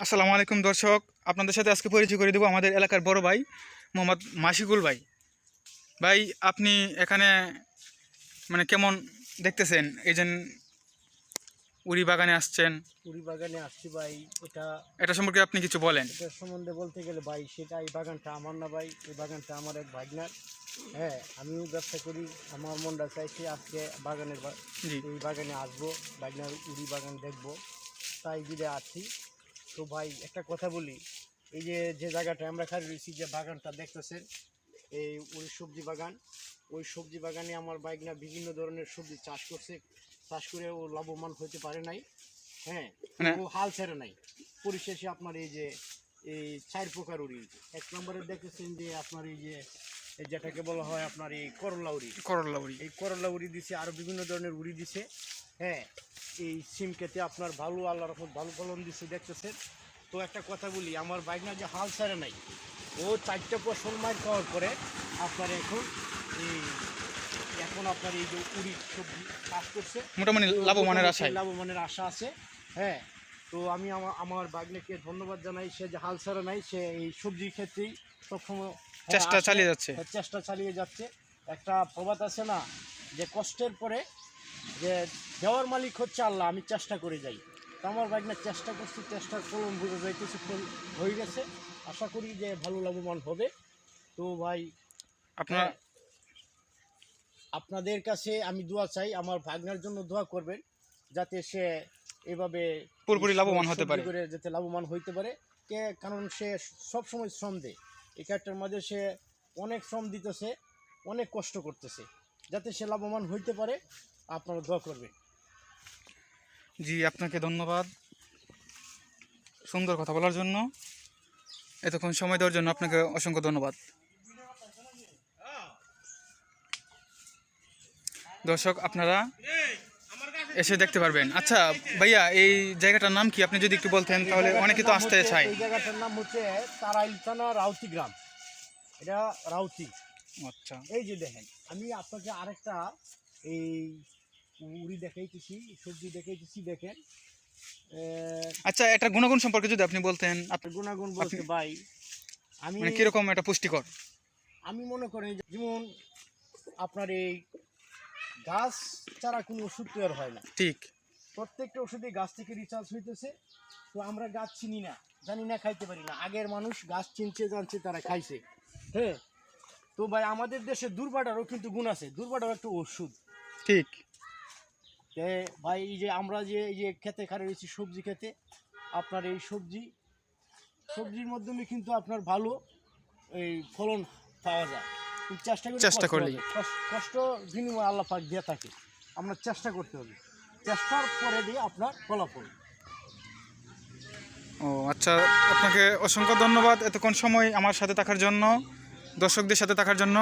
আসসালামু আলাইকুম দর্শক আপনাদের সাথে আজকে পরিচয় করে দেবো আমাদের এলাকার বড় ভাই মোহাম্মদ মাসিকুল ভাই। ভাই আপনি এখানে মানে কেমন দেখতেছেন? এই যে উড়ি বাগানে আসছেন। উড়ি বাগানে আসছি ভাই এটা এটা সম্পর্কে আপনি কিছু বলেন। এটা সম্বন্ধে বলতে গেলে ভাই সেটা এই বাগানটা আমার না ভাই এই বাগানটা আমার এক ভাগনার হ্যাঁ আমিও ব্যবসা করি আমার মনটা চাইছে আজকে বাগানের এই বাগানে আসব বাগনার উড়ি বাগান দেখব। তাই দিলে আছি। তো ভাই একটা কথা বলি। এই যে যে জায়গাটা আমরা খালি রয়েছি যে বাগানটা দেখতেছেন এই ওই সবজি বাগান। ওই সবজি বাগানে আমার বাইকনা বিভিন্ন ধরনের সবজি চাষ করছে। চাষ করে ও লাভবান হতে পারে নাই। হ্যাঁ মানে- ও হাল ছেড়ে নাই। পরিশেষে আপনার এই যে এই চার প্রকার উড়ি এক নম্বরে দেখেছেন যে আপনার এই যে যেটাকে বলা হয় আপনার এই করলা উড়ি করল্লা উড়ি এই করলা উড়ি দিছে আরও বিভিন্ন ধরনের উড়ি দিছে। হ্যাঁ এই সিম খেতে আপনার ভালো আল্লাহ রকম ভালো ফলন দিছে দেখতেছেন? তো একটা কথা বলি আমার বাইক না যে হাল ছাড়ে নাই ও চারটে ফসল মার খাওয়ার পরে আপনার এখন এই এখন আপনার এই যে উড়ি সবজি চাষ করছে। মোটামুটি লাভবানের আশায়। লাভবানের আশা আছে। হ্যাঁ তো আমি আমার আমার বাগনেকে ধন্যবাদ জানাই সে যে হাল ছাড়া নাই সে এই সবজির ক্ষেত্রেই সবসময় চেষ্টা চালিয়ে যাচ্ছে। হ্যাঁ, চেষ্টা চালিয়ে যাচ্ছে। একটা প্রবাদ আছে না যে কষ্টের পরে যে দেওয়ার মালিক হচ্ছে আল্লাহ আমি চেষ্টা করে যাই। তো আমার বাইক না চেষ্টা করছি চেষ্টার ফলন বুঝে যাইতেছে ফল হয়ে গেছে। আশা করি যে ভালো লাভবান হবে। তো ভাই আপনার হ্যাঁ, আপনাদের কাছে আমি দোয়া চাই আমার ভাগনার জন্য দোয়া করবেন যাতে সে এভাবে পুরোপুরি লাভবান হতে পারে। করে যাতে লাভবান হইতে পারে। কে কারণ সে সব সময় শ্রম দেয়। এই কাজটার মাঝে সে অনেক শ্রম দিতেছে অনেক কষ্ট করতেছে। যাতে সে লাভবান হইতে পারে আপনারা দোয়া করবেন। জি আপনাকে ধন্যবাদ সুন্দর কথা বলার জন্য। এতক্ষণ সময় দেওয়ার জন্য আপনাকে অসংখ্য ধন্যবাদ। দর্শক আপনারা এসে দেখতে পারবেন। আচ্ছা ভাইয়া এই জায়গাটার নাম কি? আপনি যদি একটু বলতেন তাহলে অনেকে তো আসতে চাই এই জায়গাটার নাম হচ্ছে তারাইল থানা রাউতি গ্রাম। এটা রাউতি। আচ্ছা। এই যে দেখেন আমি আপনাকে আরেকটা এই উড়ি দেখাইতেছি সবজি দেখাইতেছি দেখেন। আচ্ছা এটার গুণাগুণ সম্পর্কে যদি আপনি বলতেন আপনি গুণাগুণ বলতে ভাই আমি মানে কীরকম এটা পুষ্টিকর? আমি মনে করি যেমন আপনার এই গাছ ছাড়া কোনো ওষুধ তৈরি হয় না। ঠিক। প্রত্যেকটা ওষুধে গাছ থেকে রিচার্জ হইতেছে। তো আমরা গাছ চিনি না জানি না খাইতে পারি না। আগের মানুষ গাছ চিনছে জানছে তারা খাইছে। হ্যাঁ? তো ভাই আমাদের দেশে দুর্বাটারও কিন্তু গুণ আছে। দুর্বাটারও একটা ওষুধ। ঠিক। ভাই এই যে আমরা যে এই যে খেতে খারে রয়েছি সবজি খেতে আপনার এই সবজি সবজির মাধ্যমে কিন্তু আপনার ভালো এই ফলন পাওয়া যায়। চেষ্টা করলে। কষ্ট বিনিময় আল্লাহ পাক দিয়ে থাকে। আমরা চেষ্টা করতে হবে। চেষ্টার পরে দিয়ে আপনার ফলাফল। ও আচ্ছা আপনাকে অসংখ্য ধন্যবাদ এতক্ষণ সময় আমার সাথে থাকার জন্য দর্শকদের সাথে থাকার জন্য।